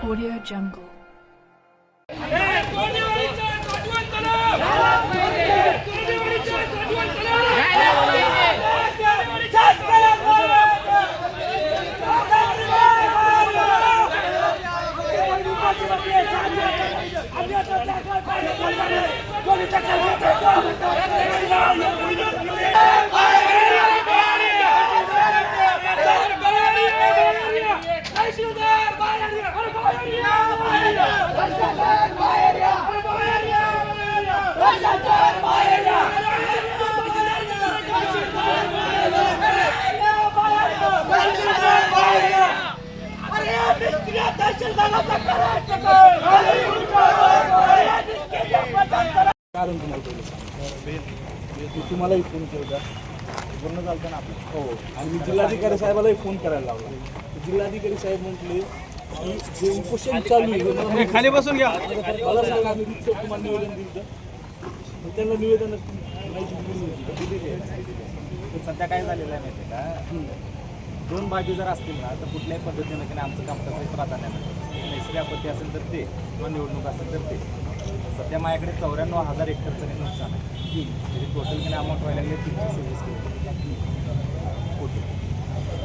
Audio Jungle. Deixa ele dar na tua cara, chegou! कारण तुम्हाला. मी तुम्हालाही फोन केला पूर्ण चालतं ना आपलं. हो. आणि मी जिल्हाधिकारी साहेबालाही फोन करायला लावला. जिल्हाधिकारी साहेब म्हटले की जे उपोषण चालू आहे खाली बसून घ्या. मला सांगा रितसर तुम्हाला निवेदन दिलं त्यांना निवेदन. सध्या काय झालेलं आहे माहिती आहे का? दोन बाजू जर असतील ना तर कुठल्याही पद्धतीनं की नाही आमचं काम करायचं प्राधान्य नाही. नैसर्गिक आपत्ती असेल तर ते किंवा निवडणूक असेल तर ते. सध्या माझ्याकडे चौऱ्याण्णव हजार एकरचं काही नुकसान आहे. म्हणजे टोटल किती अमाऊंट व्हायला लागली तीनशे सव्वीस कोटी.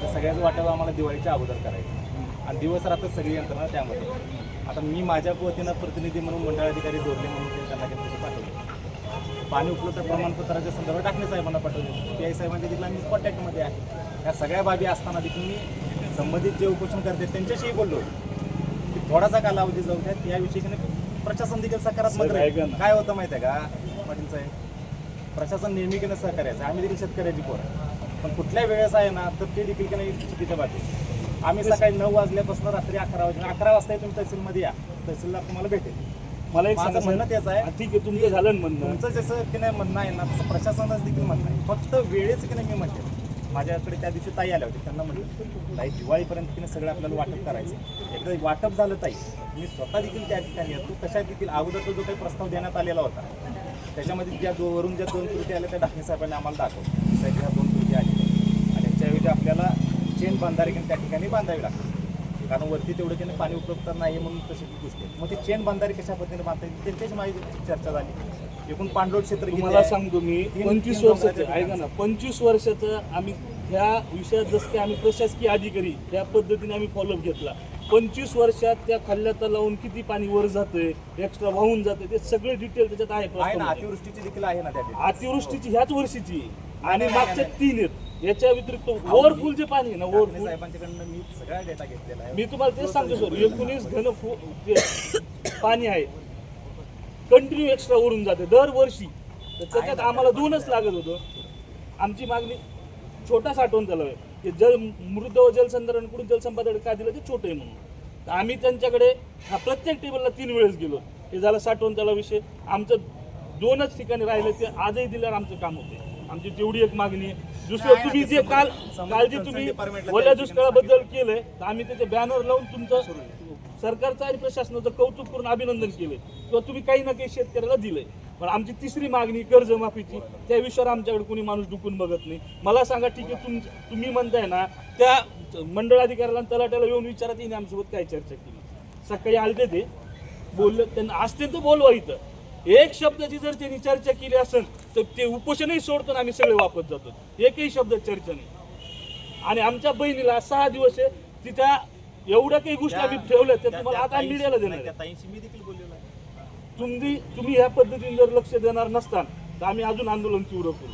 तर सगळ्याच वाटावं आम्हाला दिवाळीच्या अगोदर करायचं. आणि दिवस रात्र सगळी यंत्रणा त्यामध्ये. आता मी माझ्या वतीनं प्रतिनिधी म्हणून मंडळाधिकारी दोरले म्हणून त्यांना त्यांच्याकडे पाठवले. पाणी उपलब्ध प्रमाणपत्राच्या संदर्भात टाकणे साहेबांना पाठवले. पी आय साहेबांच्या देखील आम्ही कॉन्टॅक्टमध्ये आहे. या सगळ्या बाबी असताना देखील मी संबंधित जे उपोषण करते त्यांच्याशीही बोललो की थोडासा कालावधी जाऊ द्या त्याविषयी की नाही प्रशासन देखील सकारात्मक राहील. काय होतं माहिती आहे का? पाटील साहेब प्रशासन नेहमी की नाही सहकार्याचं आम्ही देखील शेतकऱ्याची पोरं. पण कुठल्या वेळेस आहे ना तर ते देखील की नाही चुकीच्या बाबी आम्ही सकाळी नऊ वाजल्यापासून रात्री अकरा वाजता अकरा वाजता तुम्ही तहसीलमध्ये या. तहसीलला तुम्हाला भेटेल. मला एक माझं म्हणणं तेच आहे. ठीक आहे तुमचं झालं म्हणणं. तुमचं जसं की नाही म्हणणं आहे ना तसं प्रशासनाचं देखील म्हणणं आहे. फक्त वेळेच की नाही मी म्हणते. माझ्याकडे त्या दिवशी ताई आल्या होत्या. त्यांना म्हटलं ताई दिवाळीपर्यंत तिने सगळं आपल्याला वाटप करायचं एकदा वाटप झालं ताई. मी स्वतः देखील त्या ठिकाणी येतो. कशा देखील अगोदरचा जो काही प्रस्ताव देण्यात आलेला होता त्याच्यामध्ये ज्या दो वरून ज्या दोन कृती आल्या त्या ढाकणे साहेबांनी आम्हाला दाखवलं साहेब ह्या दोन कृती आलेल्या आणि याच्याऐवजी आपल्याला चेन बांधारी त्या ठिकाणी बांधावी लागते. कारण वरती तेवढं त्याने पाणी उपलब्ध नाही म्हणून तशी ती गोष्ट मग ती चेन बांधारी कशा पद्धतीने बांधता येईल त्यांच्याशी माझी चर्चा झाली. एकूण पांडोळ क्षेत्र आहे? सांगतो मी पंचवीस वर्षाचं ऐका ना पंचवीस वर्षाचं आम्ही ह्या विषयात जसं काही आम्ही प्रशासकीय अधिकारी त्या पद्धतीने आम्ही फॉलोअप घेतला. पंचवीस वर्षात त्या खल्ल्यात लावून किती पाणी वर जातंय एक्स्ट्रा वाहून जाते ते सगळे डिटेल त्याच्यात आहे ना. अतिवृष्टीची देखील आहे ना त्या. अतिवृष्टीची ह्याच वर्षीची आणि मागच्या तीन आहेत. याच्या व्यतिरिक्त ओव्हरफुल जे पाणी आहे ना ओव्हरफुल साहेबांच्याकडनं मी सगळा डेटा घेतलेला आहे. मी तुम्हाला तेच सांगतो सर. एकोणीस घन पाणी आहे कंटिन्यू एक्स्ट्रा उरून जाते दरवर्षी. तर त्याच्यात आम्हाला दोनच लागत होतं. आमची मागणी छोटा साठवण तलाव आहे ते जल मृद व जलसंधारणकडून जलसंपादन काय दिलं ते छोटं आहे म्हणून. तर आम्ही त्यांच्याकडे हा प्रत्येक टेबलला तीन वेळेस गेलो. हे झालं साठवण तलावाविषयी आमचं दोनच ठिकाणी राहिले ते आजही दिल्यावर आमचं काम होते. आमची तेवढी एक मागणी आहे. दुसरं तुम्ही जे काल काल जे तुम्ही ओल्या दुष्काळाबद्दल केलंय तर आम्ही त्याचे बॅनर लावून तुमचं सरकारचं आणि प्रशासनाचं कौतुक करून अभिनंदन केलं. किंवा तुम्ही काही ना काही शेतकऱ्याला दिलंय. पण आमची तिसरी मागणी कर्जमाफीची त्या विषयावर आमच्याकडे कोणी माणूस डुकून बघत नाही. मला सांगा ठीक आहे तुम तुम्ही म्हणताय ना त्या मंडळ अधिकाऱ्याला तलाट्याला येऊन विचारा तिने आमच्यासोबत काय चर्चा केली. सकाळी आलते ते. बोलले त्यांना असते तर बोलवा इथं. एक शब्दाची जर त्यांनी चर्चा केली असेल तर ते उपोषणही सोडतो आणि आम्ही सगळे वापरत जातो. एकही शब्द चर्चा नाही. आणि आमच्या बहिणीला सहा दिवस आहे तिथं एवढ्या काही गोष्टी आम्ही ठेवल्या त्या तुम्हाला आता मीडियाला देणार ताईंशी मी देखील बोललेलो आहे. तुम्ही तुम्ही ह्या पद्धतीने जर लक्ष देणार नसताल तर आम्ही अजून आंदोलन तीव्र करू.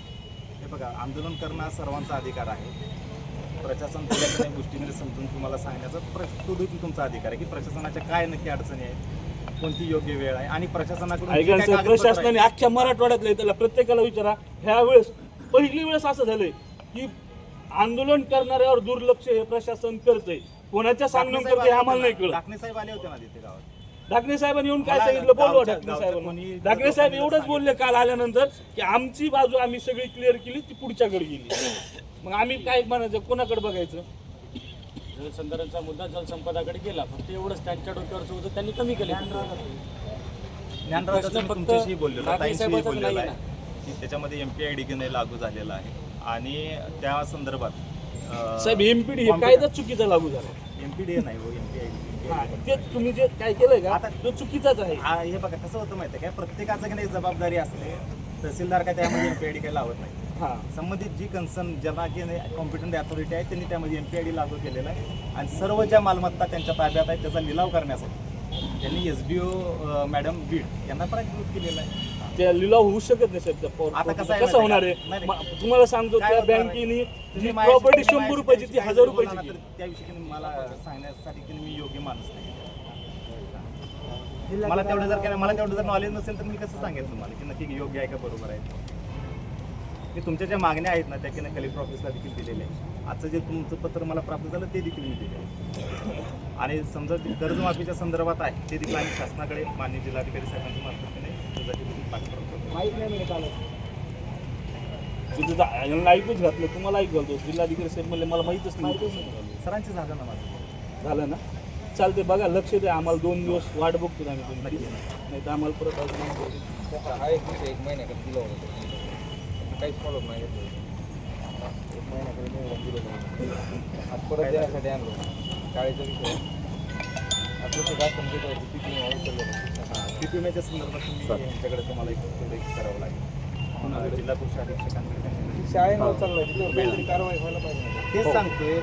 हे बघा आंदोलन करणं हा सर्वांचा अधिकार आहे. प्रशासन गोष्टींमध्ये समजून तुम्हाला सांगण्याचा तो देखील तुमचा अधिकार आहे की प्रशासनाच्या काय नक्की अडचणी आहेत कोणती योग्य वेळ आहे आणि प्रशासनाकडून प्रशासनाने अख्ख्या मराठवाड्यातले त्याला प्रत्येकाला विचारा ह्या वेळेस पहिली वेळेस असं झालंय की आंदोलन करणाऱ्यावर दुर्लक्ष हे प्रशासन करतंय. कोणाच्या सांगणं करते आम्हाला नाही कळत. ठाकरे साहेब आले होते ना तिथे गावात. ढाकणे साहेबांनी येऊन काय सांगितलं? बोलवा ढाकणे साहेबांना कोणी- ढाकणे साहेब एवढंच बोलले काल आल्यानंतर की आमची बाजू आम्ही सगळी क्लिअर केली ती पुढच्याकडे गेली. मग आम्ही काय म्हणायचं? कोणाकडे बघायचं? जलसंधारणचा मुद्दा जलसंपदाकडे गेला फक्त एवढंच त्यांच्या डोक्यावरचं होतं त्यांनी कमी केलं. ज्ञानराजाचं तुमच्याशी बोललेलो ताईंशीही बोललेलो आहे की त्याच्यामध्ये एम पी आय डी नाही लागू झालेला आहे. आणि त्या संदर्भात साहेब एमपीडी हे कायदाच चुकीचा लागू झाला. एम पी डी नाही हो एम पी आय डी तेच तुम्ही जे काय केलंय का? आता- तो चुकीचाच आहे. हा हे बघा कसं होतं माहिती आहे काय प्रत्येकाचं की नाही जबाबदारी असते. तहसीलदार काय त्यामध्ये एम पी आय डी काही लावत नाही. हा. संबंधित जी कन्सर्न ज्यांना की कॉम्पिटंट अथॉरिटी आहे त्यांनी त्यामध्ये एम पी आय डी लागू केलेला आहे. आणि सर्व ज्या मालमत्ता त्यांच्या ताब्यात आहेत त्याचा लिलाव करण्यासाठी त्यांनी S D O madam Beed यांना पण विरोध केलेला आहे. त्या लिलाव होऊ शकत नाही साहेब त्या property. कसं आहे कसं होणार आहे. म- तुम्हाला सांगतो काय त्या होणार आहे? बँकेने तुम्ही जी माझ्याशी- प्रॉपर्टी तुम्ही शंभर माझ्याशी रुपयाची ती काही हजार जरी बोलला रुपयाची ना. तर त्याविषयी की मला सांगण्यासाठी की मी योग्य माणूस नाही मला तेवढं जर काय मला तेवढं जर नॉलेज नसेल तर मी कसं सांगेन तुम्हाला की नक्की योग्य आहे का बरोबर आहे मी तुमच्या ज्या मागण्या आहेत ना त्या की नाही कलेक्टर ऑफिसला देखील दिलेल्या आहे आजचं जे तुमचं पत्र मला प्राप्त झालं ते देखील मी दिले आहे आणि समजा ते कर्जमाफीच्या संदर्भात आहे ते देखील आम्ही शासनाकडे मान्य जिल्हाधिकारी साहेबांच्या मार्फत माहीत नाही मिळत काल यांना ऐकूच घातलं तुम्हाला ऐकू घालतो जिल्हाधिकारी साहेब म्हणले मला माहितच नाही सरांचे झालं ना माझं झालं ना चालते बघा लक्ष द्या आम्हाला दोन दिवस वाट बघतो आम्ही तुमची नाही तर आम्हाला परत अजून हा एक एक महिन्याकडे दिलं होतं काहीच फॉलो नाही घेतलं एक महिन्याकडे दिलं होतं परत देण्यासाठी आणलो शाळेचा विषय आज कसं दाखवून देतो किती विम्याच्या संदर्भात तुम्ही यांच्याकडे तुम्हाला एक करावं लागेल. पुन्हा जिल्हा कृषी अधीक्षकांकडे शाळेनं काहीतरी कारवाई व्हायला पाहिजे. ना. तेच सांगतोय.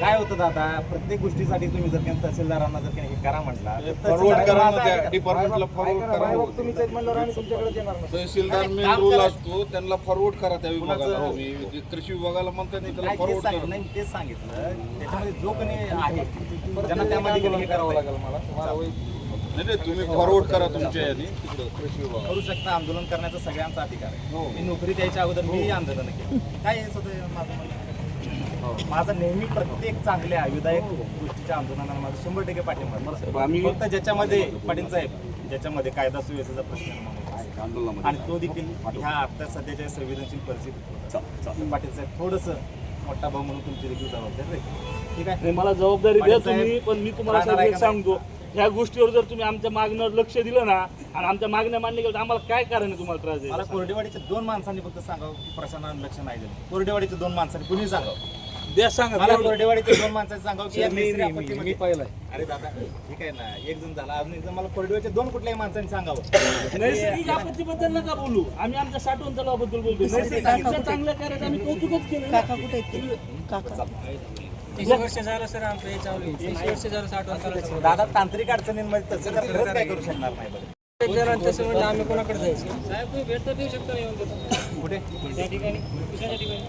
काय होतं दादा प्रत्येक गोष्टीसाठी तुम्ही जर काही तहसीलदारांना जर काही हे करा म्हटला. डिपार्टमेंटला फॉरवर्ड करा ना तहसीलदार नाही, मेन रोल. असतो त्यांना फॉरवर्ड करा त्या विभागाला. हो, कृषी विभागाला म्हणता नाही त्याला फॉरवर्ड करा. नाही तेच सांगितलं. त्याच्यामध्ये जो कोणी आहे परत ज्यांना ते त्यामध्ये हे करावं लागेल मला. नाही नाही तुम्ही फॉरवर्ड करा तुमच्या याने तिकडं कृषी विभाग करू शकता आंदोलन करण्याचा सगळ्यांचा अधिकार हो. आहे मी नोकरी द्यायच्या अगोदर मी आंदोलन केलं. काय स्वतः माझं म्हणणं? माझं नेहमी प्रत्येक चांगल्या विधायक गोष्टीच्या आंदोलनाला माझं शंभर टक्के पाठिंबा आहे. फक्त ज्याच्यामध्ये पाटील साहेब ज्याच्यामध्ये कायदा सुव्यवस्थेचा प्रश्न निर्माण होतो आंदोलनामध्ये. आणि तो देखील ह्या आता सध्याच्या संवेदनशील परिस्थितीत पाटील साहेब थोडंसं मोठा भाऊ म्हणून तुमची देखील जबाबदारी राहील ठीक आहे? नाही मला जबाबदारी द्या पाटील साहेब, तुम्ही पण मी तुम्हाला राहणार साहेब आहे एक का सांगतो. ह्या गोष्टीवर जर तुम्ही आमच्या मागण्यावर लक्ष दिलं ना आणि आमच्या मागण्या मान्य केलं तर आम्हाला काय कारण आहे तुम्हाला त्रास मला कोरडेवाडीच्या दोन माणसांनी फक्त सांगावं की प्रशासनानं लक्ष नाही दिलं. कोरडेवाडीच्या दोन माणसांनी कुणी सांगावं? द्या सांगा. मला कोरडेवाडीच्या दोन माणसांनी सांगावं की या मी- तिसऱ्या मी- मी- आपत्तीमध्ये- मी पाहिलंय. अरे दादा ठीक आहे ना एक जण झाला. अजून एक जण मला कोरडेवाडीच्या दोन कुठल्याही माणसांनी सांगावं? नैसर्गिक आपत्तीबद्दल नका बोलू. आम्ही आमच्या साठवण तलावाबद्दल बोलतो नैसर्गिक आपल्या चांगल्या कार्यात आम्ही कौतुकच केलं ना. तीस वर्ष झालं सर आमचं हे चालू आहे. तीस वर्ष झालं साठ वर्षाला दादा तांत्रिक अडचणींमध्ये तसं तर खरंच काय करू शकणार नाही बरं. जर तसं म्हणलं आम्ही कोणाकडे जायचं? साहेब तुम्ही भेटता देऊ शकता ना येऊन देतो कुठे? त्या ठिकाणी दुसऱ्या ठिकाणी.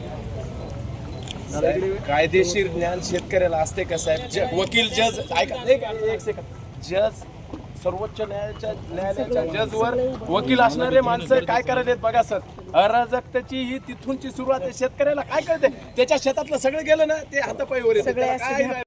कायदेशीर ज्ञान शेतकऱ्याला असते का साहेब? ज- वकील जज ऐका एक एक सेकंद जज सर्वोच्च न्यायालयाच्या न्यायालयाच्या जजवर वकील असणारे माणसं काय करायला बघा सर अराजकतेची ही तिथूनची सुरुवात आहे शेतकऱ्याला काय कळते त्याच्या शेतातलं सगळं गेलं ना ते हातापायीवर येतं. त्याला काय नाही.